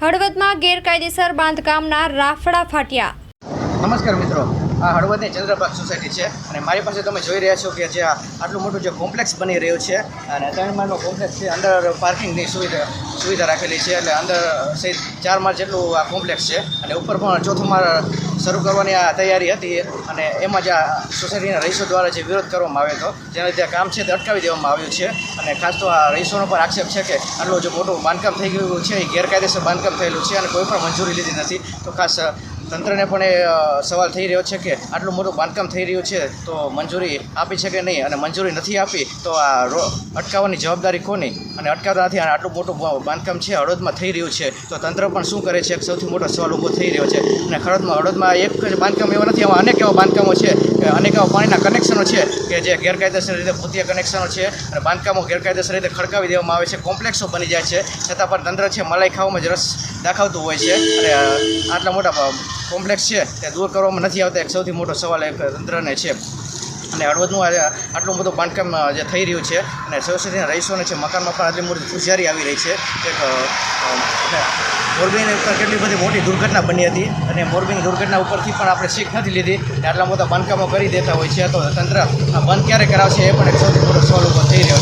હળવદમાં ગેરકાયદેસર બાંધકામના રાફડા ફાટ્યા. નમસ્કાર મિત્રો. આ હળવદની ચંદ્રબાગ સોસાયટી છે અને મારી પાસે તમે જોઈ રહ્યા છો કે જે આટલું મોટું જે કોમ્પ્લેક્સ બની રહ્યું છે અને ત્રણ માળનો કોમ્પ્લેક્સ છે, અંદર પાર્કિંગની સુવિધા સુવિધા રાખેલી છે એટલે અંદર સહિત ચાર માળ જેટલું આ કોમ્પ્લેક્સ છે અને ઉપર પણ ચોથો માળ શરૂ કરવાની આ તૈયારી હતી અને એમાં જ આ સોસાયટીના રહીશો દ્વારા જે વિરોધ કરવામાં આવ્યો હતો, જેના લીધે કામ છે તે અટકાવી દેવામાં આવ્યું છે અને ખાસ તો આ રહીશોનો પણ આક્ષેપ છે કે આટલું જે મોટું બાંધકામ થઈ ગયું છે, એ ગેરકાયદેસર બાંધકામ થયેલું છે અને કોઈ પણ મંજૂરી લીધી નથી. તો ખાસ તંત્રને પણ એ સવાલ થઈ રહ્યો છે કે આટલું મોટું બાંધકામ થઈ રહ્યું છે, તો મંજૂરી આપી છે કે નહીં? અને મંજૂરી નથી આપી, તો આ રો, અટકાવવાની જવાબદારી કોની? અને અટકાવવાથી આટલું મોટું બાંધકામ છે હળવદમાં થઈ રહ્યું છે, તો તંત્ર પણ શું કરે છે? એક સૌથી મોટો સવાલ ઊભો થઈ રહ્યો છે. અને હળવદમાં હળવદમાં એક જ બાંધકામ એવા નથી આવા અનેક એવા બાંધકામો છે, કે અનેક એવા પાણીના કનેક્શનો છે, કે જે ગેરકાયદેસર રીતે ભૂતિયા કનેક્શનો છે, અને બાંધકામો ગેરકાયદેસર રીતે ખડકાવી દેવામાં આવે છે, કોમ્પ્લેક્સો બની જાય છે. છતાં પણ તંત્ર છે, મલાઈ ખાવામાં જ રસ દાખવતું હોય છે. અને આટલા મોટા કોમ્પ્લેક્સ છે તે દૂર કરવામાં નથી આવતા. એક સૌથી મોટો સવાલ એક તંત્રને છે. અને હળવદનું આજે આટલું બધું બાંધકામ જે થઈ રહ્યું છે, અને સરસ્વતીના રહીશોને છે મકાનમાં પણ આટલી મોટી ફુજારી આવી રહી છે. એક મોરબીની ઉપર કેટલી બધી મોટી દુર્ઘટના બની હતી. અને મોરબીની દુર્ઘટના ઉપરથી પણ આપણે શીખ નથી લીધી. આટલા મોટા બાંધકામો કરી દેતા હોય છે, તો તંત્ર બંધ ક્યારે કરાવશે, એ પણ એક સૌથી મોટો સવાલ ઊભો થઈ રહ્યો